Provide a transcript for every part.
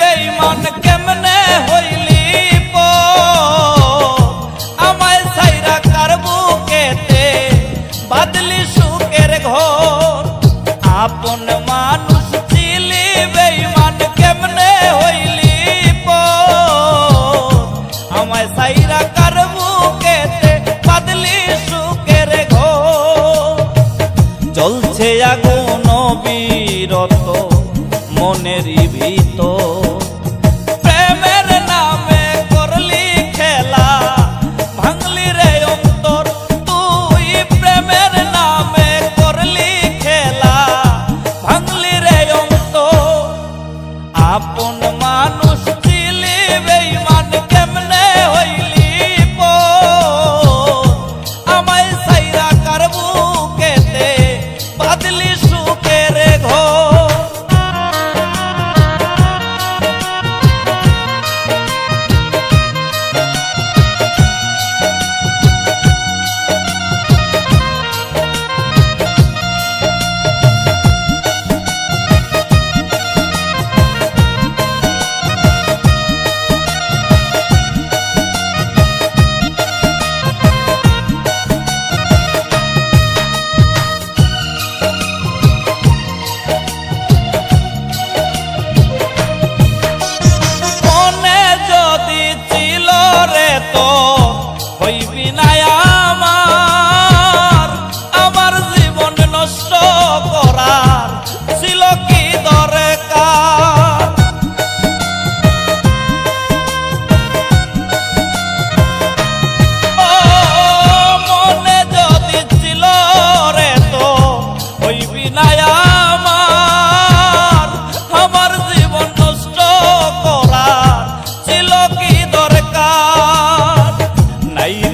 বেঈমান, কেমনে হইলি? আমায় সাইরা কার বুকেতে বাদলি সুখের ঘর আপন মানুষ ছিলি বেঈমান, কেমনে হইলি? আমায় সাইরা কার বুকেতে বাদলি সুখের ঘর জ্বলছে আগুন আপন মানুষ ছিলি বেঈমান।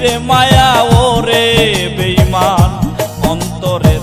রে মায়া ওরে বেইমান অন্তরে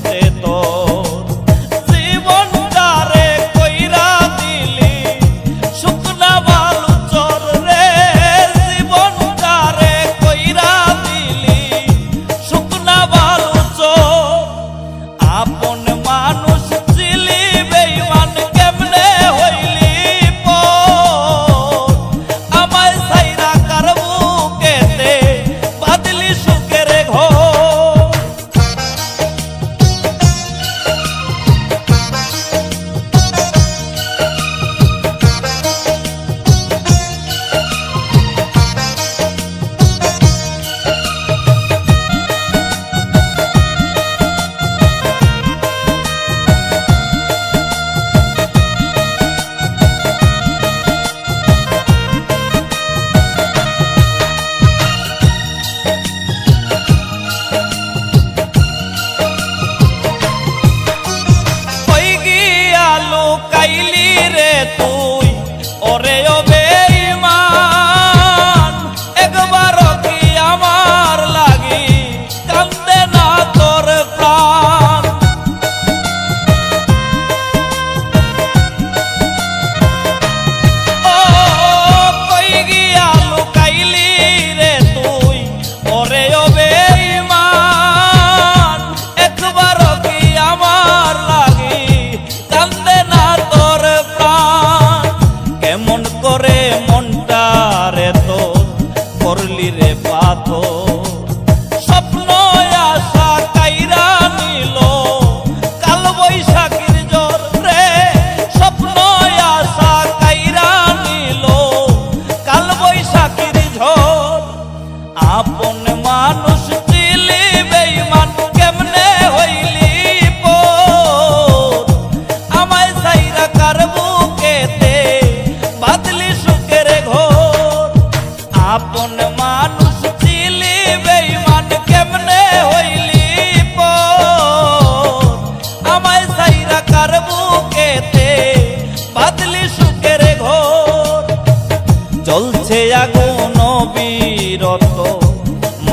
বলিরে পাথর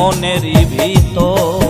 মনের ভিতর